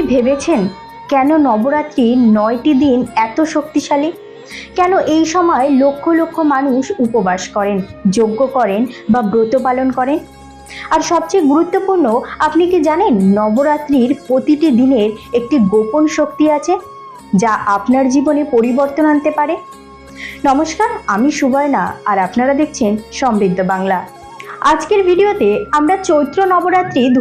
কি ভেবেছেন? কেন নবরাত্রি নয়টি দিন এত শক্তিশালী? কেন এই সময় লক্ষ লক্ষ মানুষ উপবাস করেন, যজ্ঞ করেন বা ব্রত পালন করেন? আর সবচেয়ে গুরুত্বপূর্ণ, আপনি কি জানেন নবরাত্রির প্রতিটি দিনের একটি গোপন শক্তি আছে, যা আপনার জীবনে পরিবর্তন আনতে পারে? নমস্কার, আমি সুবর্ণা, আর আপনারা দেখছেন সমৃদ্ধ বাংলা। আজকের ভিডিওতে আমরা চৈত্র নবরাত্রি দু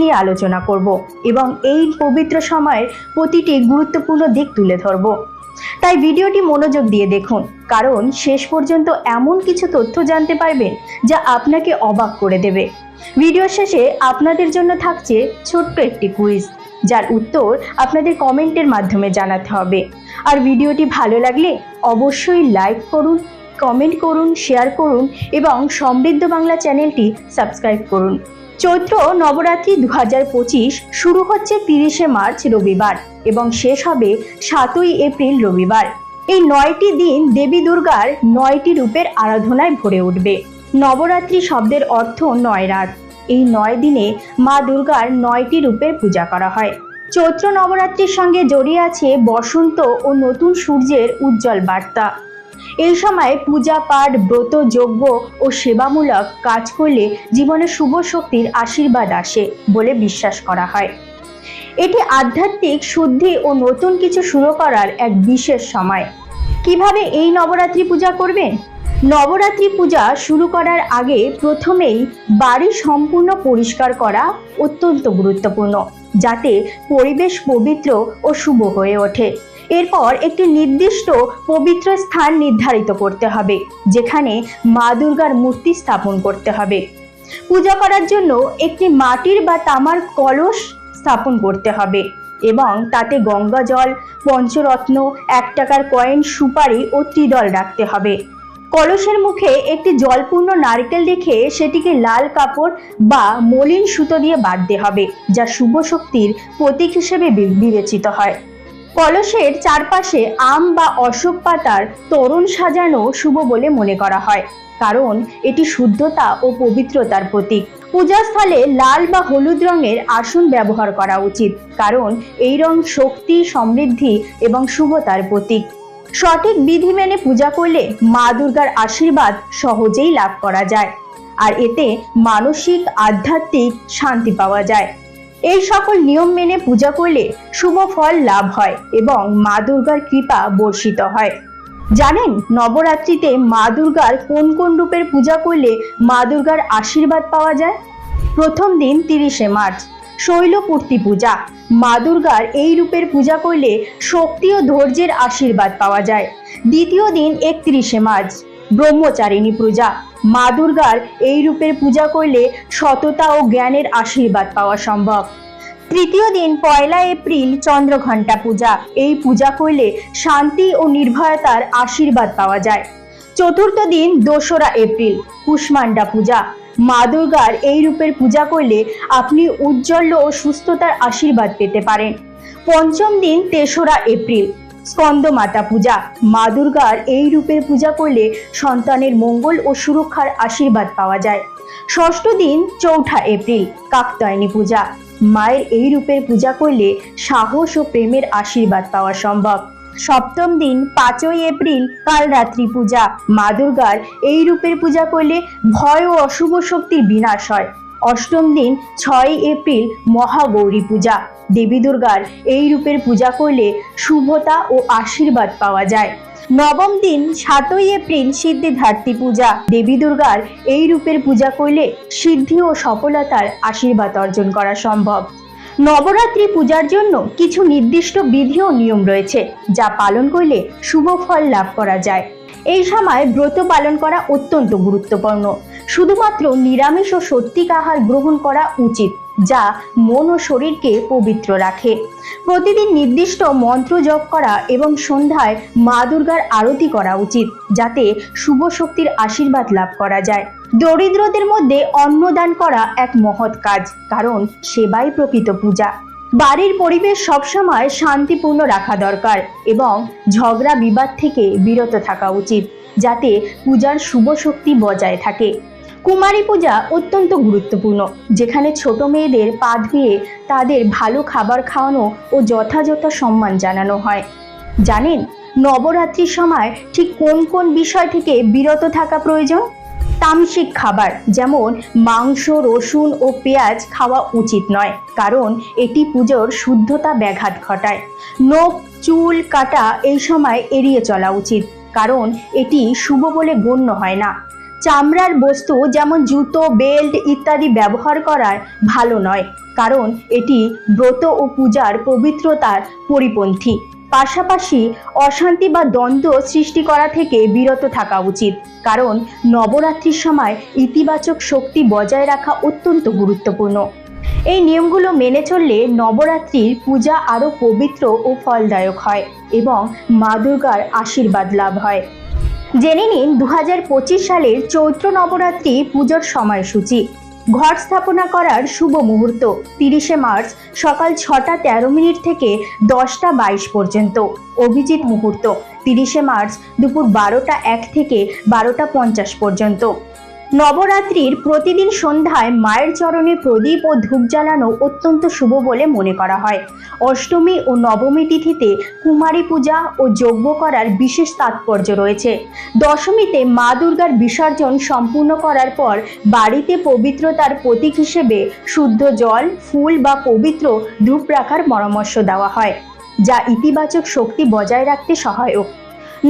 নিয়ে আলোচনা করব এবং এই পবিত্র সময়ের প্রতিটি গুরুত্বপূর্ণ দিক তুলে ধরব। তাই ভিডিওটি মনোযোগ দিয়ে দেখুন, কারণ শেষ পর্যন্ত এমন কিছু তথ্য জানতে পারবেন যা আপনাকে অবাক করে দেবে। ভিডিও শেষে আপনাদের জন্য থাকছে ছোট্ট একটি কুইজ, যার উত্তর আপনাদের কমেন্টের মাধ্যমে জানাতে হবে। আর ভিডিওটি ভালো লাগলে অবশ্যই লাইক করুন কমেন্ট করুন, শেয়ার করুন এবং সমৃদ্ধ বাংলা চ্যানেলটি সাবস্ক্রাইব করুন। চৈত্র নবরাত্রি দু শুরু হচ্ছে তিরিশে মার্চ রবিবার এবং শেষ হবে সাতই এপ্রিল রবিবার। এই নয়টি দিন দেবী দুর্গার নয়টি রূপের আরাধনায় ভরে উঠবে। নবরাত্রি শব্দের অর্থ নয় রাত। এই নয় দিনে মা দুর্গার নয়টি রূপের পূজা করা হয়। চৈত্র নবরাত্রির সঙ্গে জড়িয়ে আছে বসন্ত ও নতুন সূর্যের উজ্জ্বল বার্তা। এই সময় পূজা পাঠ, ব্রত, যজ্ঞ ও সেবামূলক কাজ করলে জীবনে শুভ শক্তির আশীর্বাদ আসে বলে বিশ্বাস করা হয়। এটি আধ্যাত্মিক শুদ্ধি ও নতুন কিছু শুরু করার এক বিশেষ সময়। কীভাবে এই নবরাত্রি পূজা করবেন? নবরাত্রি পূজা শুরু করার আগে প্রথমেই বাড়ি সম্পূর্ণ পরিষ্কার করা অত্যন্ত গুরুত্বপূর্ণ, যাতে পরিবেশ পবিত্র ও শুভ হয়ে ওঠে। এরপর একটি নির্দিষ্ট পবিত্র স্থান নির্ধারিত করতে হবে, যেখানে মা দুর্গার মূর্তি স্থাপন করতে হবে। পূজা করার জন্য একটি মাটির বা তামার কলস স্থাপন করতে হবে এবং তাতে গঙ্গা জল, পঞ্চরত্ন, এক টাকার কয়েন, সুপারি ও ত্রিদল রাখতে হবে। কলসের মুখে একটি জলপূর্ণ নারকেল রেখে সেটিকে লাল কাপড় বা মলিন সুতো দিয়ে বাঁধতে হবে, যা শুভ শক্তির প্রতীক হিসেবে বিবেচিত হয়। কলসের চারপাশে আম বা অশোক পাতার তোরণ সাজানো শুভ বলে মনে করা হয়। কারণ এটি শুদ্ধতা ও পবিত্রতার প্রতীক। পূজাস্থলে লাল বা হলুদ রঙের আসন ব্যবহার করা উচিত। কারণ এই রং শক্তি, সমৃদ্ধি এবং শুভতার প্রতীক। সঠিক বিধি মেনে পূজা করলে মা দুর্গার আশীর্বাদ সহজেই লাভ করা যায়। আর এতে মানসিক, আধ্যাত্মিক শান্তি পাওয়া যায়। এই সকল নিয়ম মেনে পূজা করলে শুভ ফল লাভ হয় এবং মা দুর্গার কৃপা বর্ষিত হয়। জানেন, নবরাত্রিতে মা দুর্গার কোন কোন রূপের পূজা করলে মা দুর্গার আশীর্বাদ পাওয়া যায়? প্রথম দিন তিরিশে মার্চ, শৈলপূর্তি পূজা। মা দুর্গার এই রূপের পূজা করলে শক্তি ও ধৈর্যের আশীর্বাদ পাওয়া যায়। দ্বিতীয় দিন একত্রিশে মার্চ ব্রহ্মচারিণী পূজা। মা দুর্গার এই রূপের পূজা করলে সততা ও জ্ঞানের আশীর্বাদ পাওয়া সম্ভব। তৃতীয় দিন পয়লা এপ্রিল চন্দ্রঘণ্টা পূজা। এই পূজা করলে শান্তি ও নির্ভয়তার আশীর্বাদ পাওয়া যায়। চতুর্থ দিন দোসরা এপ্রিল কুষ্মান্ডা পূজা। মা দুর্গার এই রূপের পূজা করলে আপনি উজ্জ্বল ও সুস্থতার আশীর্বাদ পেতে পারেন। পঞ্চম দিন তেসরা এপ্রিল স্কন্দমাতা পূজা। মা দুর্গার এই রূপের পূজা করলে সন্তানের মঙ্গল ও সুরক্ষার আশীর্বাদ পাওয়া যায়। ষষ্ঠ দিন, চৌঠা এপ্রিল, কাকতায়নী পূজা। মায়ের এই রূপের পূজা করলে সাহস ও প্রেমের আশীর্বাদ পাওয়া সম্ভব। সপ্তম দিন, পাঁচই এপ্রিল, কালরাত্রি পূজা। মা দুর্গার এই রূপের পূজা করলে ভয় ও অশুভ শক্তির বিনাশ হয়। অষ্টম দিন ছয় এপ্রিল মহাগৌরী পূজা। দেবী দুর্গার এই রূপের পূজা করলে শুভতা ও আশীর্বাদ পাওয়া যায়। নবম দিন সাতই এপ্রিল সিদ্ধিধাত্রী পূজা। দেবী দুর্গার এই রূপের পূজা করলে সিদ্ধি ও সফলতার আশীর্বাদ অর্জন করা সম্ভব। নবরাত্রি পূজার জন্য কিছু নির্দিষ্ট বিধি ও নিয়ম রয়েছে, যা পালন করলে শুভ ফল লাভ করা যায়। এই সময় ব্রত পালন করা অত্যন্ত গুরুত্বপূর্ণ। শুধুমাত্র নিরামিষ ও সত্যিক আহার গ্রহণ করা উচিত, যা মন ও শরীরকে পবিত্র রাখে। প্রতিদিন নির্দিষ্ট মন্ত্র জপ করা এবং সন্ধ্যায় মা দুর্গার আরতি করা উচিত, যাতে শুভ শক্তির আশীর্বাদ লাভ করা যায়। দরিদ্রদের মধ্যে অন্নদান করা এক মহৎ কাজ, কারণ সেবাই প্রকৃত পূজা। বাড়ির পরিবেশ সবসময় শান্তিপূর্ণ রাখা দরকার এবং ঝগড়া বিবাদ থেকে বিরত থাকা উচিত, যাতে পূজার শুভ শক্তি বজায় থাকে। কুমারী পূজা অত্যন্ত গুরুত্বপূর্ণ, যেখানে ছোট মেয়েদের পা ধুয়ে তাদের ভালো খাবার খাওয়ানো ও যথাযথ সম্মান জানানো হয়। জানেন, নবরাত্রির সময় ঠিক কোন কোন বিষয় থেকে বিরত থাকা প্রয়োজন? তামসিক খাবার, যেমন মাংস, রসুন ও পেঁয়াজ খাওয়া উচিত নয়, কারণ এটি পুজোর শুদ্ধতা ব্যাঘাত ঘটায়। নখ, চুল, কাটা এই সময় এড়িয়ে চলা উচিত, কারণ এটি শুভ বলে গণ্য হয় না। চামড়ার বস্তু যেমন জুতো, বেল্ট ইত্যাদি ব্যবহার করার ভালো নয়, কারণ এটি ব্রত ও পূজার পবিত্রতার পরিপন্থী। পাশাপাশি অশান্তি বা দ্বন্দ্ব সৃষ্টি করা থেকে বিরত থাকা উচিত। কারণ নবরাত্রির সময় ইতিবাচক শক্তি বজায় রাখা অত্যন্ত গুরুত্বপূর্ণ। এই নিয়মগুলো মেনে চললে নবরাত্রির পূজা আরও পবিত্র ও ফলদায়ক হয় এবং মা দুর্গার আশীর্বাদ লাভ হয়। জেনে নিন দু হাজার পঁচিশ সালের চৈত্র নবরাত্রি পুজোর সময়সূচি। ঘট স্থাপনা করার শুভ মুহূর্ত। তিরিশে মার্চ সকাল ছটা তেরো মিনিট থেকে দশটা বাইশ পর্যন্ত। অভিজিৎ মুহূর্ত। তিরিশে মার্চ দুপুর বারোটা এক থেকে বারোটা পঞ্চাশ পর্যন্ত। নবরাত্রির প্রতিদিন সন্ধ্যায় মায়ের চরণে প্রদীপ ও ধূপ জ্বালানো অত্যন্ত শুভ বলে মনে করা হয়। অষ্টমী ও নবমী তিথিতে কুমারী পূজা ও যজ্ঞ করার বিশেষ তাৎপর্য রয়েছে। দশমীতে মা দুর্গার বিসর্জন সম্পূর্ণ করার পর বাড়িতে পবিত্রতার প্রতীক হিসেবে শুদ্ধ জল, ফুল বা পবিত্র ধূপ রাখার পরামর্শ দেওয়া হয়, যা ইতিবাচক শক্তি বজায় রাখতে সহায়ক।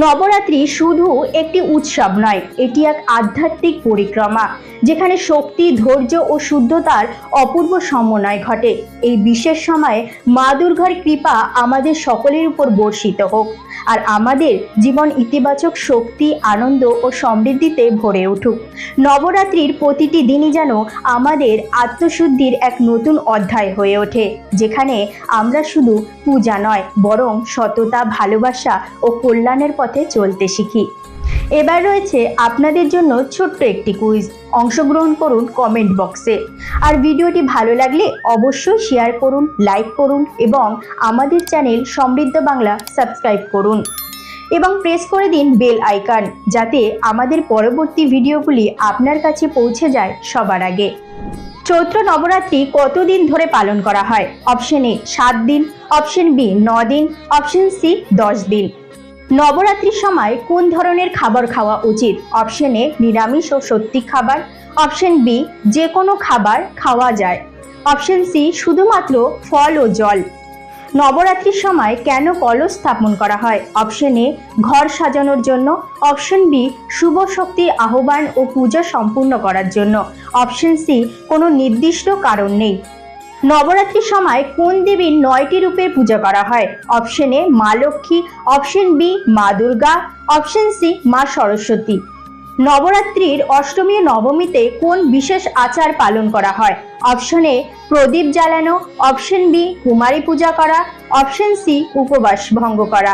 নবরাত্রি শুধু একটি উৎসব নয়, এটি এক আধ্যাত্মিক পরিক্রমা, যেখানে শক্তি, ধৈর্য ও শুদ্ধতার অপূর্ব সমন্বয় ঘটে। এই বিশেষ সময়ে মা দুর্গার কৃপা আমাদের সকলের উপর বর্ষিত হোক আর আমাদের জীবন ইতিবাচক শক্তি, আনন্দ ও সমৃদ্ধিতে ভরে উঠুক। নবরাত্রির প্রতিটি দিনই যেন আমাদের আত্মশুদ্ধির এক নতুন অধ্যায় হয়ে ওঠে, যেখানে আমরা শুধু পূজা নয়, বরং সততা, ভালোবাসা ও কল্যাণের পথে চলতে শিখি। এবার রয়েছে আপনাদের জন্য ছোট্ট একটি কুইজ। অংশগ্রহণ করুন কমেন্ট বক্সে। আর ভিডিওটি ভালো লাগলে অবশ্যই শেয়ার করুন, লাইক করুন এবং আমাদের চ্যানেল সমৃদ্ধ বাংলা সাবস্ক্রাইব করুন। এবং প্রেস করে দিন বেল আইকন যাতে আমাদের পরবর্তী ভিডিওগুলি আপনার কাছে পৌঁছে যায় সবার আগে। চৈত্র নবরাত্রি কতদিন ধরে পালন করা হয়? অপশন এ সাত দিন, অপশন বি ন দিন, অপশন সি দশ দিন। নবরাত্রির সময় কোন ধরনের খাবার খাওয়া উচিত? অপশন এ নিরামিষ ও সত্যি খাবার। অপশন বি যে কোনো খাবার খাওয়া যায়। অপশন সি শুধুমাত্র ফল ও জল। নবরাত্রির সময় কেন কলস স্থাপন করা হয়? অপশন এ ঘর সাজানোর জন্য। অপশন বি শুভ শক্তি আহ্বান ও পূজা সম্পূর্ণ করার জন্য। অপশন সি কোনো নির্দিষ্ট কারণ নেই। নবরাত্রির সময় কোন দেবীর নয়টি রূপে পূজা করা হয়? অপশন এ মা লক্ষ্মী। অপশন বি মা দুর্গা। অপশন সি মা সরস্বতী। নবরাত্রির অষ্টমী নবমীতে কোন বিশেষ আচার পালন করা হয়? অপশন এ প্রদীপ জ্বালানো। অপশন বি কুমারী পূজা করা। অপশন সি উপবাস ভঙ্গ করা।